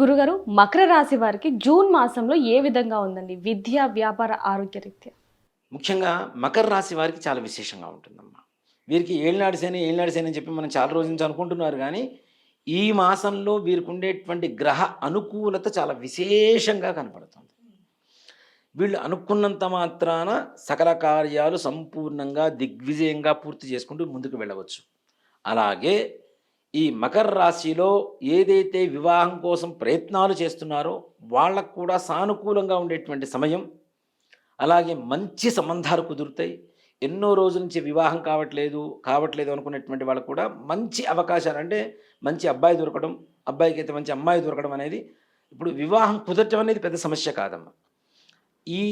గురుగారు మకర రాశి వారికి జూన్ మాసంలో ఏ విధంగా ఉందండి? విద్య వ్యాపార ఆరోగ్య రీత్యా? ముఖ్యంగా మకర రాశి వారికి చాలా విశేషంగా ఉంటుందమ్మా. వీరికి ఏళ్ళనాడు శని ఏళ్ళనాడు శని అని చెప్పి మనం చాలా రోజు నుంచి అనుకుంటున్నారు కానీ ఈ మాసంలో వీరికి ఉండేటువంటి గ్రహ అనుకూలత చాలా విశేషంగా కనపడుతుంది. వీళ్ళు అనుకున్నంత మాత్రాన సకల కార్యాలు సంపూర్ణంగా దిగ్విజయంగా పూర్తి చేసుకుంటూ ముందుకు వెళ్ళవచ్చు. అలాగే ఈ మకర రాశిలో ఏదైతే వివాహం కోసం ప్రయత్నాలు చేస్తున్నారో వాళ్ళకు కూడా సానుకూలంగా ఉండేటువంటి సమయం అలాగే మంచి సంబంధాలు కుదురుతాయి. ఎన్నో రోజుల నుంచి వివాహం కావట్లేదు కావట్లేదు అనుకునేటువంటి వాళ్ళకు కూడా మంచి అవకాశాలు అంటే మంచి అబ్బాయి దొరకడం అబ్బాయికి అయితే మంచి అమ్మాయి దొరకడం అనేది ఇప్పుడు వివాహం కుదరటం అనేది పెద్ద సమస్య కాదమ్మా. ఈ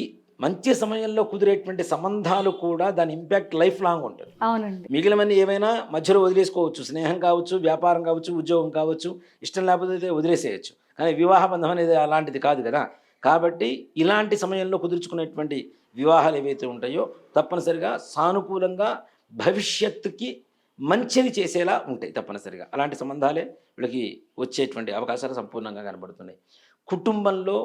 మంచి సమయంలో కుదిరేటువంటి సంబంధాలు కూడా దాని ఇంపాక్ట్ లైఫ్ లాంగ్ ఉంటుంది అవునండి. మిగిలినవన్నీ ఏమైనా మధ్యలో వదిలేసుకోవచ్చు. స్నేహం కావచ్చు వ్యాపారం కావచ్చు ఉద్యోగం కావచ్చు ఇష్టం లేకపోతే వదిలేసేయచ్చు. కానీ వివాహ బంధం అనేది అలాంటిది కాదు కదా. కాబట్టి ఇలాంటి సమయంలో కుదుర్చుకునేటువంటి వివాహాలు ఏవైతే ఉంటాయో తప్పనిసరిగా సానుకూలంగా భవిష్యత్తుకి మంచిని చేసేలా ఉంటాయి తప్పనిసరిగా. అలాంటి సంబంధాలే వీళ్ళకి వచ్చేటువంటి అవకాశాలు సంపూర్ణంగా కనబడుతున్నాయి. కుటుంబంలో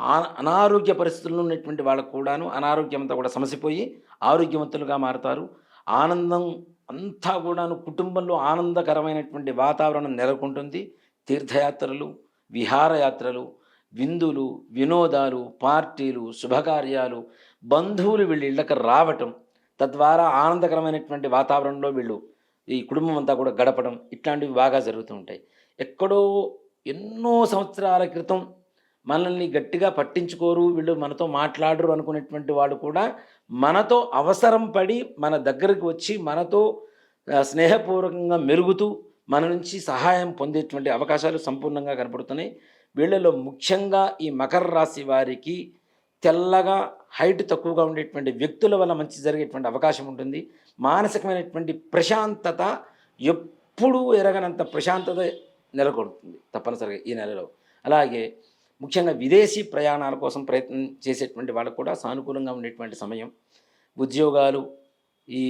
అనారోగ్య పరిస్థితుల్లో ఉన్నటువంటి వాళ్ళకు కూడాను అనారోగ్యమంతా కూడా సమసిపోయి ఆరోగ్యవంతులుగా మారుతారు. ఆనందం అంతా కూడాను కుటుంబంలో ఆనందకరమైనటువంటి వాతావరణం నెలకొంటుంది. తీర్థయాత్రలు విహారయాత్రలు విందులు వినోదాలు పార్టీలు శుభకార్యాలు బంధువులు వీళ్ళు ఇళ్ళకి రావటం తద్వారా ఆనందకరమైనటువంటి వాతావరణంలో వీళ్ళు ఈ కుటుంబం అంతా కూడా గడపడం ఇట్లాంటివి బాగా జరుగుతూ ఉంటాయి. ఎక్కడో ఎన్నో సంవత్సరాల క్రితం మనల్ని గట్టిగా పట్టించుకోరు వీళ్ళు మనతో మాట్లాడరు అనుకునేటువంటి వాళ్ళు కూడా మనతో అవసరం పడి మన దగ్గరికి వచ్చి మనతో స్నేహపూర్వకంగా మెరుగుతూ మన నుంచి సహాయం పొందేటువంటి అవకాశాలు సంపూర్ణంగా కనపడుతున్నాయి. వీళ్ళలో ముఖ్యంగా ఈ మకర రాశి వారికి తెల్లగా హైట్ తక్కువగా ఉండేటువంటి వ్యక్తుల వల్ల మంచి జరిగేటువంటి అవకాశం ఉంటుంది. మానసికమైనటువంటి ప్రశాంతత ఎప్పుడూ ఎరగనంత ప్రశాంతత నెలకొడుతుంది తప్పనిసరిగా ఈ నెలలో. అలాగే ముఖ్యంగా విదేశీ ప్రయాణాల కోసం ప్రయత్నం చేసేటువంటి వాళ్ళకు కూడా సానుకూలంగా ఉండేటువంటి సమయం. ఉద్యోగాలు ఈ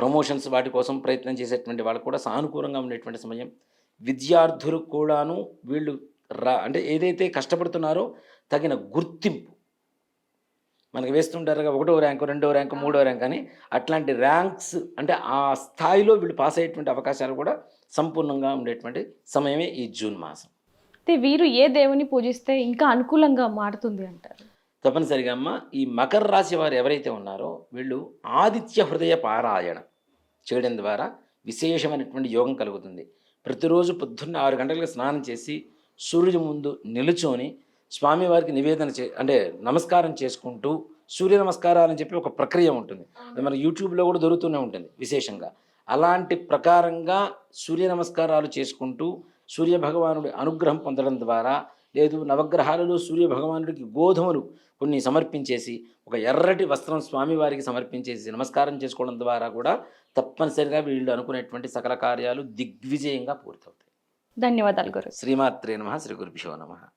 ప్రమోషన్స్ వాటి కోసం ప్రయత్నం చేసేటువంటి వాళ్ళకు కూడా సానుకూలంగా ఉండేటువంటి సమయం. విద్యార్థులకు కూడాను వీళ్ళు రా అంటే ఏదైతే కష్టపడుతున్నారో తగిన గుర్తింపు. మనకి వేస్తుంటారు కదా, ఒకటో ర్యాంకు రెండో ర్యాంకు మూడో ర్యాంక్ అని అట్లాంటి ర్యాంక్స్ అంటే ఆ స్థాయిలో వీళ్ళు పాస్ అయ్యేటువంటి అవకాశాలు కూడా సంపూర్ణంగా ఉండేటువంటి సమయమే ఈ జూన్ మాసం. వీరు ఏ దేవుని పూజిస్తే ఇంకా అనుకూలంగా మారుతుంది అంటారు? తప్పనిసరిగా అమ్మ ఈ మకర రాశి వారు ఎవరైతే ఉన్నారో వీళ్ళు ఆదిత్య హృదయ పారాయణ చేయడం ద్వారా విశేషమైనటువంటి యోగం కలుగుతుంది. ప్రతిరోజు పొద్దున్న ఆరు గంటలకు స్నానం చేసి సూర్యుడి ముందు నిలుచొని స్వామివారికి నివేదన చే అంటే నమస్కారం చేసుకుంటూ సూర్య నమస్కారాలు అని చెప్పి ఒక ప్రక్రియ ఉంటుంది. అది మన యూట్యూబ్లో కూడా దొరుకుతూనే ఉంటుంది విశేషంగా. అలాంటి ప్రకారంగా సూర్య నమస్కారాలు చేసుకుంటూ సూర్య భగవానుడి అనుగ్రహం పొందడం ద్వారా లేదు నవగ్రహాలలో సూర్య భగవానుడికి గోధుమలు కొన్ని సమర్పించేసి ఒక ఎర్రటి వస్త్రం స్వామివారికి సమర్పించేసి నమస్కారం చేసుకోవడం ద్వారా కూడా తప్పనిసరిగా వీళ్ళు అనుకునేటువంటి సకల కార్యాలు దిగ్విజయంగా పూర్తవుతాయి. ధన్యవాదాలు గురు. శ్రీమాత్రే నమ శ్రీ గురుభ్యో నమ.